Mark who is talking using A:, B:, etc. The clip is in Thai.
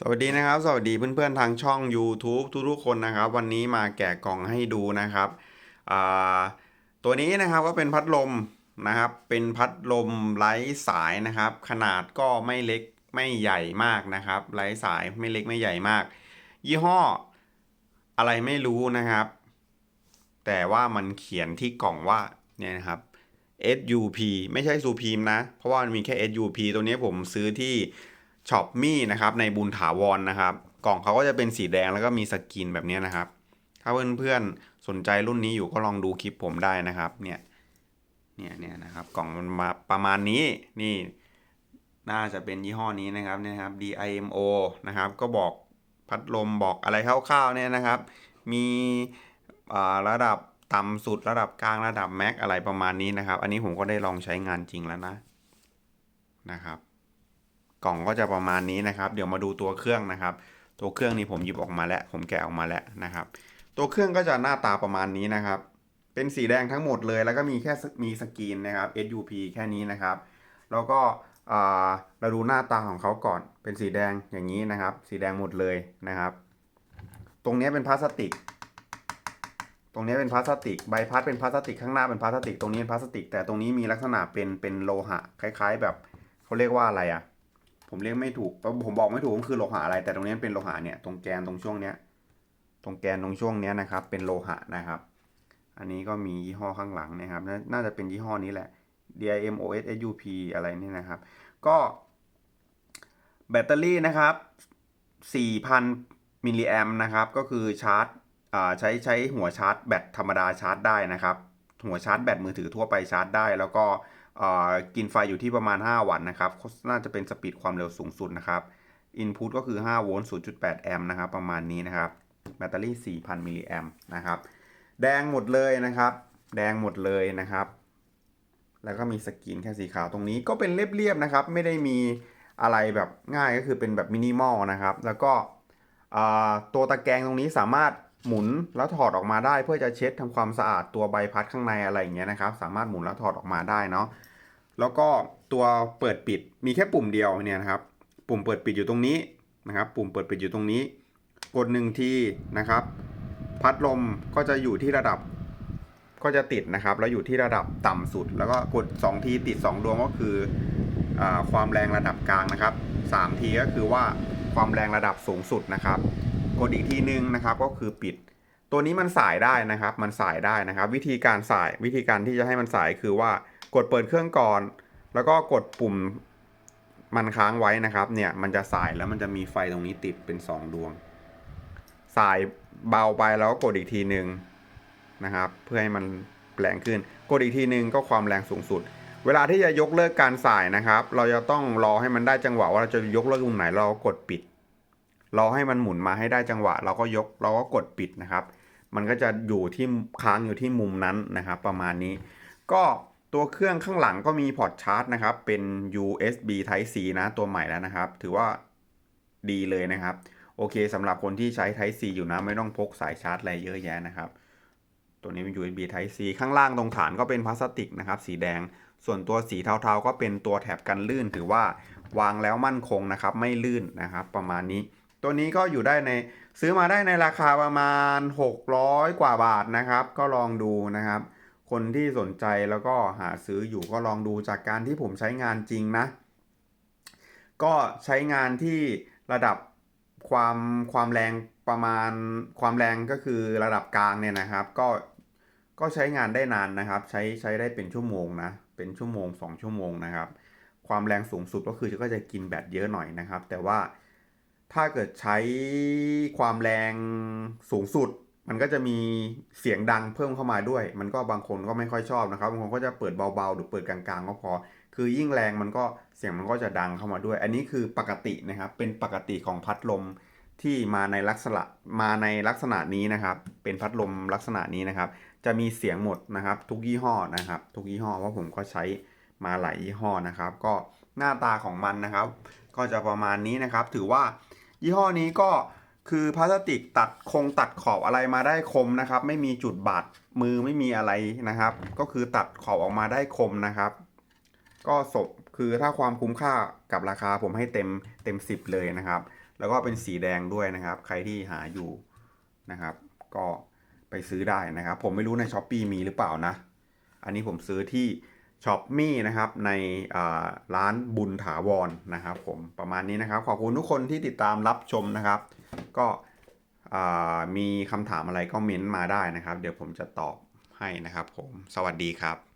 A: สวัสดีนะครับ สวัสดีเพื่อนๆทางช่อง YouTube ทุกๆคนนะครับ วันนี้มาแกะกล่องให้ดูนะครับตัวนี้นะครับก็เป็นพัดลมนะครับ เป็นพัดลมไร้สายนะครับ ขนาดก็ไม่เล็กไม่ใหญ่มากนะครับ ไร้สายไม่เล็กไม่ใหญ่มาก ยี่ห้ออะไรไม่รู้นะครับ แต่ว่ามันเขียนที่กล่องว่าเนี่ยนะครับ SUP ไม่ใช่ Supreme นะ เพราะว่ามันมีแค่ SUP ตัวนี้ผมซื้อที่ ช็อปมี่นะครับในบุญถาวรนนะครับ กล่องเขาก็จะเป็นสีแดงแล้วก็มีสกรีนแบบนี้นะครับ ถ้าเพื่อนๆสนใจรุ่นนี้อยู่ก็ลองดูคลิปผมได้นะครับเนี่ยเนี่ยเนี่ยนะครับกล่องมันมาประมาณนี้นี่น่าจะเป็นยี่ห้อนี้นะครับเนี่ยครับ DIMO นะครับก็บอกพัดลมบอกอะไรคร่าวๆเนี่ยนะครับ มีอ่าระดับต่ำสุดระดับกลางระดับแม็กอะไรประมาณนี้นะครับ อันนี้ผมก็ได้ลองใช้งานจริงแล้วนะนะครับ กล่องก็จะประมาณนี้นะครับ เดี๋ยวมาดูตัวเครื่องนะครับ ตัวเครื่องนี้ผมหยิบออกมาแล้ว ผมแกะออกมาแล้วนะครับ ตัวเครื่องก็จะหน้าตาประมาณนี้นะครับ เป็นสีแดงทั้งหมดเลย แล้วก็มีแค่มีสกรีนนะครับ SUP แค่นี้นะครับ แล้วก็เราดูหน้าตาของเขาก่อน เป็นสีแดงอย่างนี้นะครับ สีแดงหมดเลยนะครับ ตรงนี้เป็นพลาสติก ตรงนี้เป็นพลาสติก ใบพัดเป็นพลาสติก ข้างหน้าเป็นพลาสติก ตรงนี้เป็นพลาสติก แต่ตรงนี้มีลักษณะเป็นเป็นโลหะ คล้าย ๆ แบบเขาเรียกว่าอะไรอะ่ะ ผมเรียกไม่ถูก ผมบอกไม่ถูกว่าคือโลหะอะไร แต่ตรงนี้เป็นโลหะเนี่ย ตรงแกนตรงช่วงเนี้ย ตรงแกนตรงช่วงเนี้ยนะครับ เป็นโลหะนะครับ อันนี้ก็มียี่ห้อข้างหลังนะครับ น่าจะเป็นยี่ห้อนี้แหละ DIM OS SUP อะไรนี่นะครับ ก็แบตเตอรี่นะครับ 4,000 มิลลิแอมนะครับ ก็คือชาร์จใช้ใช้หัวชาร์จแบตธรรมดาชาร์จได้นะครับ หัวชาร์จแบตมือถือทั่วไปชาร์จได้ แล้วก็ กินไฟอยู่ที่ประมาณ 5 วัตต์นะครับ น่าจะเป็นสปีดความเร็วสูงสุดนะครับ Input ก็คือ 5 โวลต์ 0.8 แอมป์นะครับ ประมาณนี้นะครับ แบตเตอรี่ 4,000 มิลลิแอมป์นะครับ แดงหมดเลยนะครับ แดงหมดเลยนะครับ แล้วก็มีสกรีนแค่สีขาวตรงนี้ก็เป็นเรียบๆนะครับ ไม่ได้มีอะไรแบบง่ายก็คือเป็นแบบมินิมอลนะครับ แล้วก็ตัวตะแกรงตรงนี้สามารถ หมุนแล้วถอดออกมาได้เพื่อจะเช็ดทำความสะอาดตัวใบพัดข้างในอะไรอย่างเงี้ยนะครับ สามารถหมุนแล้วถอดออกมาได้เนาะแล้วก็ตัวเปิดปิดมีแค่ปุ่มเดียวเนี่ยนะครับ ปุ่มเปิดปิดอยู่ตรงนี้นะครับ ปุ่มเปิดปิดอยู่ตรงนี้ กดหนึ่งทีนะครับ พัดลมก็จะอยู่ที่ระดับ ก็จะติดนะครับ แล้วอยู่ที่ระดับต่ำสุด แล้วก็กด 2 ทีติด 2 ดวงก็คืออความแรงระดับกลางนะครับ3ทีก็คือว่าความแรงระดับสูงสุดนะครับ กดอีกทีนึงนะครับก็คือปิด ตัวนี้มันสายได้นะครับ มันสายได้นะครับ วิธีการสายวิธีการที่จะให้มันสายคือว่ากดเปิดเครื่องก่อน แล้วก็กดปุ่มมันค้างไว้นะครับ เนี่ยมันจะสายแล้วมันจะมีไฟตรงนี้ติดเป็น 2 ดวง สายเบาไปแล้วก็กดอีกทีหนึ่งนะครับ เพื่อให้มันแรงขึ้น กดอีกทีหนึ่งก็ความแรงสูงสุด เวลาที่จะยกเลิกการสายนะครับ เราจะต้องรอให้มันได้จังหวะว่าเราจะยกเลิกตรงไหนเราก็กดปิด รอให้มันหมุนมาให้ได้จังหวะ เราก็ยกเราก็กดปิดนะครับ มันก็จะอยู่ที่ค้างอยู่ที่มุมนั้นนะครับ ประมาณนี้ ก็ตัวเครื่องข้างหลังก็มีพอร์ตชาร์จนะครับ เป็น USB Type C นะตัวใหม่แล้วนะครับ ถือว่าดีเลยนะครับ โอเคสำหรับคนที่ใช้ Type C อยู่นะ ไม่ต้องพกสายชาร์จอะไรเยอะแยะนะครับ ตัวนี้เป็น USB Type C ข้างล่างตรงฐานก็เป็นพลาสติกนะครับ สีแดง ส่วนตัวสีเทาๆ ก็เป็นตัวแถบกันลื่น ถือว่าวางแล้วมั่นคงนะครับ ไม่ลื่นนะครับ ประมาณนี้ ตัวนี้ก็อยู่ได้ในซื้อมาได้ในราคาประมาณ 600 กว่าบาทนะครับ ก็ลองดูนะครับ คนที่สนใจแล้วก็หาซื้ออยู่ก็ลองดูจากการที่ผมใช้งานจริงนะ ก็ใช้งานที่ระดับความความแรงประมาณความแรงก็คือระดับกลางเนี่ยนะครับ ก็ก็ใช้งานได้นานนะครับ ใช้ใช้ได้เป็นชั่วโมงนะ เป็นชั่วโมง 2 ชั่วโมงนะครับ ความแรงสูงสุดก็คือก็จะกินแบตเยอะหน่อยนะครับ แต่ว่า ถ้าเกิดใช้ความแรงสูงสุด มันก็จะมีเสียงดังเพิ่มเข้ามาด้วย มันก็บางคนก็ไม่ค่อยชอบนะครับบางคนก็จะเปิดเบาๆ หรือเปิดกลางๆก็พอ คือยิ่งแรงมันก็เสียงมันก็จะดังเข้ามาด้วย อันนี้คือปกตินะครับ เป็นปกติของพัดลมที่มาในลักษณะมาในลักษณะนี้นะครับ เป็นพัดลมลักษณะนี้นะครับ จะมีเสียงหมดนะครับ ทุกยี่ห้อนะครับ ทุกยี่ห้อเพราะผมก็ใช้มาหลายยี่ห้อนะครับ ก็หน้าตาของมันนะครับ ก็จะประมาณนี้นะครับ ถือว่า ยี่ห้อนี้ก็คือพลาสติกตัดคงตัดขอบอะไรมาได้คมนะครับ ไม่มีจุดบาดมือไม่มีอะไรนะครับ ก็คือตัดขอบออกมาได้คมนะครับ ก็ศพคือถ้าความคุ้มค่ากับราคาผมให้เต็มเต็ม 10 เลยนะครับ แล้วก็เป็นสีแดงด้วยนะครับ ใครที่หาอยู่นะครับ ก็ไปซื้อได้นะครับ ผมไม่รู้ใน s h อ p e e มีหรือเปล่านะ อันนี้ผมซื้อที่ ช็อปมี่นะครับในร้านบุญถาวรนะครับผมประมาณนี้นะครับ ขอบคุณทุกคนที่ติดตามรับชมนะครับ ก็มีคำถามอะไรก็เม้นต์มาได้นะครับ เดี๋ยวผมจะตอบให้นะครับผมสวัสดีครับ